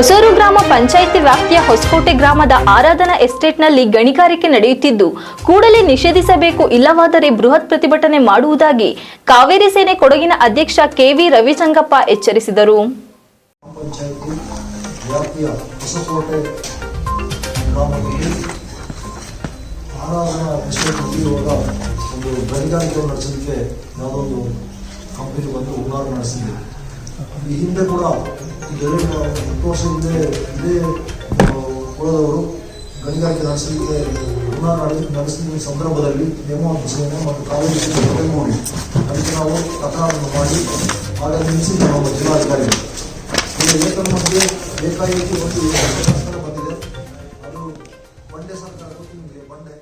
ಹೊಸೂರು ಗ್ರಾಮ ಪಂಚಾಯಿತಿ ವ್ಯಾಪ್ತಿಯ ಹೊಸಕೋಟೆ ಗ್ರಾಮದ ಆರಾಧನಾ ಎಸ್ಟೇಟ್ನಲ್ಲಿ ಗಣಿಗಾರಿಕೆ ನಡೆಯುತ್ತಿದ್ದು, ಕೂಡಲೇ ನಿಷೇಧಿಸಬೇಕು ಇಲ್ಲವಾದರೆ ಬೃಹತ್ ಪ್ರತಿಭಟನೆ ಮಾಡುವುದಾಗಿ ಕಾವೇರಿ ಸೇನೆ ಕೊಡಗಿನ ಅಧ್ಯಕ್ಷ ಕೆವಿ ರವಿಸಂಗಪ್ಪ ಎಚ್ಚರಿಸಿದರು. ಒಂದು ಈ ಹಿಂದೆ ಕೂಡ ಈಗ ಹತ್ತು ವರ್ಷ ಹಿಂದೆ ಇದೇ ಕುಳದವರು ಗಣಿಗಾರಿಕೆ ನಡೆಸಲಿಕ್ಕೆ ಹುನ್ನಾರ ನಡೆ- ನಡೆಸಿದ ಸಂದರ್ಭದಲ್ಲಿ ನೇಮ ಸೇನೆ ಮತ್ತು ಕಾವೇರಿ ನೋಡಿ ಅದಕ್ಕೆ ನಾವು ಪ್ರಕರಣವನ್ನು ಮಾಡಿ ಆಗ ನಿಲ್ಲಿಸಿದ್ದು ನಮ್ಮ ಜಿಲ್ಲಾಧಿಕಾರಿಗಳು ಈಗ ಏಕನ್ಮಧ್ಯೆ ಏಕಾಏಕಿ ಒಂದು ಬಂದಿದೆ. ಅದು ಬಂಡೆ ಸರ್ಕಾರ ಬಂಡೆ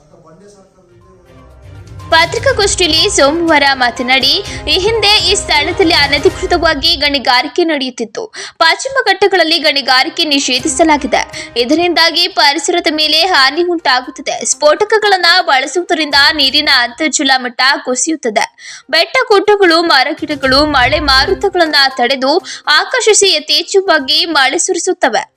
ಅಂತ ಬಂಡೆ ಸರ್ಕಾರದಿಂದ ಪತ್ರಿಕಾಗೋಷ್ಠಿಯಲ್ಲಿ ಸೋಮವಾರ ಮಾತನಾಡಿ, ಈ ಹಿಂದೆ ಈ ಸ್ಥಳದಲ್ಲಿ ಅನಧಿಕೃತವಾಗಿ ಗಣಿಗಾರಿಕೆ ನಡೆಯುತ್ತಿತ್ತು. ಪಶ್ಚಿಮ ಘಟ್ಟಗಳಲ್ಲಿ ಗಣಿಗಾರಿಕೆ ನಿಷೇಧಿಸಲಾಗಿದೆ. ಇದರಿಂದಾಗಿ ಪರಿಸರದ ಮೇಲೆ ಹಾನಿ ಉಂಟಾಗುತ್ತದೆ. ಸ್ಫೋಟಕಗಳನ್ನು ಬಳಸುವುದರಿಂದ ನೀರಿನ ಅಂತರ್ಜಲ ಮಟ್ಟ ಕುಸಿಯುತ್ತದೆ. ಬೆಟ್ಟ ಗುಡ್ಡಗಳು ಮರಗಿಡಗಳು ಮಳೆ ಮಾರುತಗಳನ್ನು ತಡೆದು ಆಕರ್ಷಿಸಿ ಯಥೇಚ್ಛವಾಗಿ ಮಳೆ ಸುರಿಸುತ್ತವೆ.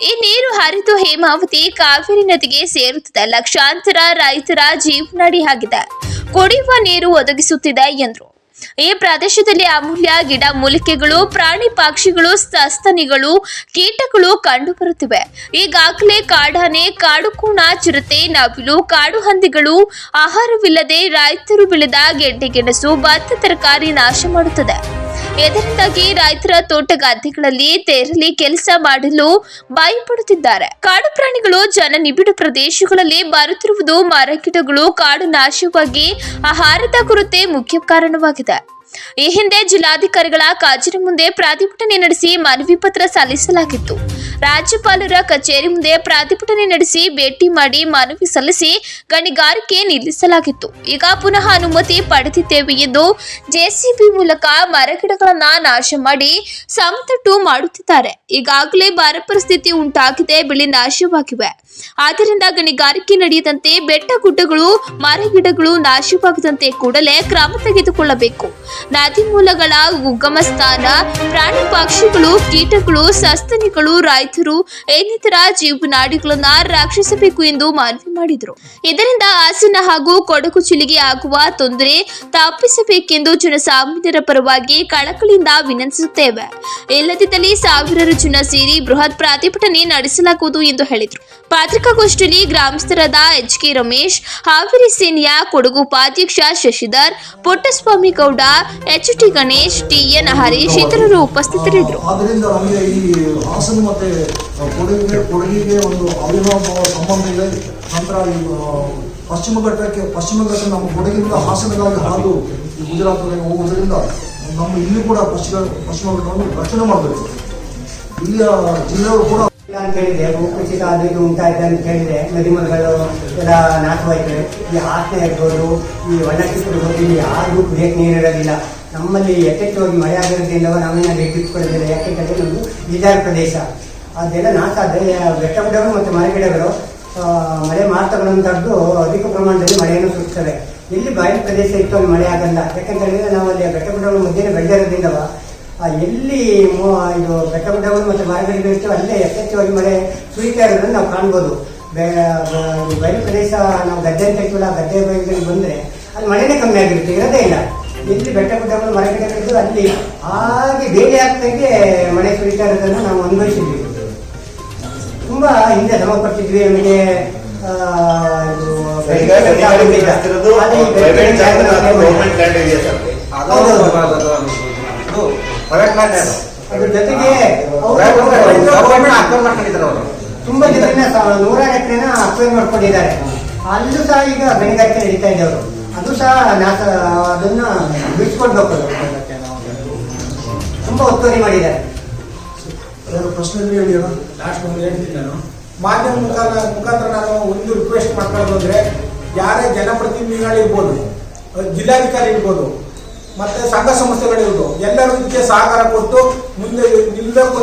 ಈ ನೀರು ಹರಿದು ಹೇಮಾವತಿ ಕಾವೇರಿ ನದಿಗೆ ಸೇರುತ್ತದೆ. ಲಕ್ಷಾಂತರ ರೈತರ ಜೀವನಾಡಿಯಾಗಿದೆ ಕುಡಿಯುವ ನೀರು ಒದಗಿಸುತ್ತಿದೆ ಎಂದರು. ಈ ಪ್ರದೇಶದಲ್ಲಿ ಅಮೂಲ್ಯ ಗಿಡ ಮೂಲಿಕೆಗಳು, ಪ್ರಾಣಿ ಪಕ್ಷಿಗಳು, ಸಸ್ತನಿಗಳು, ಕೀಟಗಳು ಕಂಡುಬರುತ್ತಿವೆ. ಈಗಾಗಲೇ ಕಾಡಾನೆ, ಕಾಡು ಕೂಣ ಚಿರತೆ, ನವಿಲು, ಕಾಡು ಹಂದಿಗಳು, ಆಹಾರವಿಲ್ಲದೆ ರೈತರು ಬೆಳೆದ ಗೆಡ್ಡೆ ಗೆಣಸು ಭತ್ತ ತರಕಾರಿ ನಾಶ ಮಾಡುತ್ತದೆ. ಇದರಿಂದಾಗಿ ರೈತರ ತೋಟ ಗದ್ದೆಗಳಲ್ಲಿ ತೆರಳಿ ಕೆಲಸ ಮಾಡಲು ಭಯಪಡುತ್ತಿದ್ದಾರೆ ಕಾಡು ಪ್ರಾಣಿಗಳು ಜನ ನಿಬಿಡ ಪ್ರದೇಶಗಳಲ್ಲಿ ಬರುತ್ತಿರುವುದು ಮರಗಿಡಗಳು ಕಾಡು ನಾಶವಾಗಿ ಆಹಾರದ ಕೊರತೆ ಮುಖ್ಯ ಕಾರಣವಾಗಿದೆ. ಈ ಹಿಂದೆ ಜಿಲ್ಲಾಧಿಕಾರಿಗಳ ಕಾಜಿನ ಮುಂದೆ ಪ್ರತಿಭಟನೆ ನಡೆಸಿ ಮನವಿ ಪತ್ರ ಸಲ್ಲಿಸಲಾಗಿತ್ತು. ರಾಜ್ಯಪಾಲರ ಕಚೇರಿ ಮುಂದೆ ಪ್ರತಿಭಟನೆ ನಡೆಸಿ ಭೇಟಿ ಮಾಡಿ ಮನವಿ ಸಲ್ಲಿಸಿ ಗಣಿಗಾರಿಕೆ ನಿಲ್ಲಿಸಲಾಗಿತ್ತು. ಈಗ ಪುನಃ ಅನುಮತಿ ಪಡೆದಿದ್ದೇವೆ ಎಂದು ಜೆಸಿಬಿ ಮೂಲಕ ಮರಗಿಡಗಳನ್ನ ನಾಶ ಮಾಡಿ ಸಮತಟ್ಟು ಮಾಡುತ್ತಿದ್ದಾರೆ. ಈಗಾಗಲೇ ಬರ ಪರಿಸ್ಥಿತಿ ಉಂಟಾಗಿದೆ, ಬೆಳೆ ನಾಶವಾಗಿವೆ. ಆದ್ದರಿಂದ ಗಣಿಗಾರಿಕೆ ನಡೆಯದಂತೆ ಬೆಟ್ಟ ಗುಡ್ಡಗಳು, ಮರಗಿಡಗಳು ನಾಶವಾಗದಂತೆ ಕೂಡಲೇ ಕ್ರಮ ತೆಗೆದುಕೊಳ್ಳಬೇಕು. ನದಿ ಮೂಲಗಳ ಉಗಮ ಸ್ಥಾನ ಪ್ರಾಣಿ ಪಕ್ಷಿಗಳು, ಕೀಟಗಳು, ಸಸ್ತನಿಗಳು, ರೈತರು, ಇನ್ನಿತರ ಜೀವನಾಡಿಗಳನ್ನ ರಕ್ಷಿಸಬೇಕು ಎಂದು ಮನವಿ ಮಾಡಿದರು. ಇದರಿಂದ ಹಾಸನ ಹಾಗೂ ಕೊಡಗು ಜಿಲ್ಲೆಗೆ ಆಗುವ ತೊಂದರೆ ತಪ್ಪಿಸಬೇಕೆಂದು ಜನಸಾಮಾನ್ಯರ ಪರವಾಗಿ ಕಳಕಳಿಯಿಂದ ವಿನಂತಿಸುತ್ತೇವೆ. ಇಲ್ಲದಿದ್ದಲ್ಲಿ ಸಾವಿರಾರು ಜನ ಸೇರಿ ಬೃಹತ್ ಪ್ರತಿಭಟನೆ ನಡೆಸಲಾಗುವುದು ಎಂದು ಹೇಳಿದರು. ಪತ್ರಿಕಾಗೋಷ್ಠಿಯಲ್ಲಿ ಗ್ರಾಮಸ್ಥರಾದ ಎಚ್ ಕೆ ರಮೇಶ್, ಹಾವೇರಿ ಸೇನೆಯ ಕೊಡಗು ಉಪಾಧ್ಯಕ್ಷ Shashidhar Puttaswamy Gowda H T Ganesh T N Harish ಇತರರು ಉಪಸ್ಥಿತರಿದ್ದರು. ಆದ್ದರಿಂದ ನಮಗೆ ಈ ಹಾಸನ ಮತ್ತೆ ಕೊಡಗಿಗೆ ಒಂದು ಅವಿನಾಭಾವ ಸಂಬಂಧ ಇದೆ. ನಂತರ ಈ ಪಶ್ಚಿಮ ಘಟ್ಟಕ್ಕೆ, ಪಶ್ಚಿಮ ಘಟ್ಟ ನಮ್ಮ ಕೊಡಗಿನಿಂದ ಹಾಸನಗಾಗಿ ಹಾದು ಈ ಗುಜರಾತ್ಗೆ ಹೋಗುವುದರಿಂದ ನಮ್ಮ ಇಲ್ಲಿ ಕೂಡ ಪಶ್ಚಿಮ ಪಶ್ಚಿಮ ಘಟ್ಟವನ್ನು ರಕ್ಷಣೆ ಮಾಡಬೇಕು. ಇಲ್ಲಿಯ ಜಿಲ್ಲೆಯವರು ಕೂಡ ಅಂತ ಹೇಳಿದ್ರೆ ಭೂಕುಸಿತ ಅದು ಇದು ಉಂಟಾಯ್ತು ಅಂತ ಹೇಳಿದ್ರೆ ನದಿಮರಗಳು ಎಲ್ಲ ನಾಶವಾಯ್ತವೆ ಈ ಆಸ್ನೆ ಇರ್ಬೋದು ಈ ಇರ್ಬೋದು ಇಲ್ಲಿ ಯಾರಿಗೂ ಕುಡಿಯಕ್ಕೆ ನೀರಿರೋದಿಲ್ಲ ನಮ್ಮಲ್ಲಿ ಯಥೇಚ್ಛವಾಗಿ ಮಳೆ ಆಗಿರೋದ್ರಿಂದ ನಮ್ಮನ್ನ ಇಟ್ಟಿಟ್ಕೊಳ್ಳೋದಿಲ್ಲ ಯಾಕೆಂತಂದ್ರೆ ನಮ್ಮದು ಇಳಿಜಾರು ಪ್ರದೇಶ. ಅದೆಲ್ಲ ನಾಶ ಆದರೆ ಬೆಟ್ಟ ಗುಡ್ಡಗಳು ಮತ್ತು ಮರಗಿಡಗಳು ಗಿಡಗಳು ಮಳೆ ತಡೆದು ಅಧಿಕ ಪ್ರಮಾಣದಲ್ಲಿ ಮಳೆಯನ್ನು ಸುರಿಸ್ತವೆ ಇಲ್ಲಿ ಬಯಲು ಪ್ರದೇಶ ಇತ್ತು, ಅಲ್ಲಿ ಮಳೆ ಆಗಲ್ಲ. ಯಾಕಂತ ಹೇಳಿದ್ರೆ ನಾವು ಅಲ್ಲಿ ಬೆಟ್ಟ ಗುಡ್ಡಗಳ ಮಧ್ಯೆ ಬೆಳೆದಿರೋದ್ರಿಂದವ ಆ, ಎಲ್ಲಿ ಇದು ಬೆಟ್ಟ ಗುಡ್ಡಗಳು ಮತ್ತು ಮರಗಳಿಗಳು ಇರ್ತವೆ ಅಲ್ಲೇ ಯಥೇಚ್ಛವಾಗಿ ಮಳೆ ಸುರಿತಾ ಇರೋದನ್ನು ನಾವು ಕಾಣ್ಬೋದು. ಬಯಲು ಪ್ರದೇಶ ನಾವು ಗದ್ದೆ ಅಂತ ಹೇಳ್ತೀವಲ್ಲ ಆ ಗದ್ದೆ ಬಯಲುಗಳಿಗೆ ಬಂದರೆ ಅಲ್ಲಿ ಮಳೆನೇ ಕಮ್ಮಿ ಆಗಿರುತ್ತೆ ಇರೋದೇ ಇಲ್ಲ. ಎಲ್ಲಿ ಬೆಟ್ಟ ಗುಡ್ಡಗಳು ಮರಗಿಡಗಳಿದ್ದು ಅಲ್ಲಿ ಹಾಗೆ ಬೇರೆ ಆಗ್ತಾಗೆ ಮಳೆ ಸುರಿತಾ ಇರೋದನ್ನು ನಾವು ಅನುಭವಿಸಿದ್ವಿ. ತುಂಬ ಹಿಂದೆ ಶ್ರಮ ಪಡ್ತಿದ್ವಿ ನಮಗೆ ಇದು ಅದ್ರ ಜೊತೆಗೆ ಅವರು ಗೌರ್ಮೆಂಟ್ ಮಾಡ್ಕೊಂಡಿದ್ದಾರೆ ಅವರು. ತುಂಬಾ ಜನರನ್ನ ನೂರಾರು ಎಕರೆನ ಅಕ್ವೈರ್ ಮಾಡ್ಕೊಂಡಿದ್ದಾರೆ. ಅಲ್ಲೂ ಸಹ ಈಗ ಗಣಿಗಾರಿಕೆ ನಡೀತಾ ಇದೆ ಅವರು. ಅದು ಸಹ ನಾಶ ಅದನ್ನ ಬಿಡಿಸ್ಕೊಡ್ಬೇಕು ಅದು. ತುಂಬಾ ಒತ್ತುವರಿ ಮಾಡಿದ್ದಾರೆ. ಪ್ರಶ್ನೆ ಲಾಸ್ಟ್ ಒಂದು ಹೇಳ್ತೀನಿ ನಾನು. ಮಾಧ್ಯಮ ಮುಖಾಂತರ ಮುಖಾಂತರ ನಾನು ಒಂದು ರಿಕ್ವೆಸ್ಟ್ ಮಾಡ್ಕೊಳ್ಳೋದು ಅಂದ್ರೆ ಯಾರೇ ಜನಪ್ರತಿನಿಧಿಗಳಿರ್ಬೋದು ಜಿಲ್ಲಾಧಿಕಾರಿ ಇರ್ಬೋದು ಮತ್ತೆ ಸಂಘ ಸಂಸ್ಥೆಗಳಿರ್ಬೋದು ಎಲ್ಲರೂ ಇದಕ್ಕೆ ಸಹಕಾರ ಕೊಟ್ಟು ಮುಂದೆ ನಿಲ್ಲಬೇಕು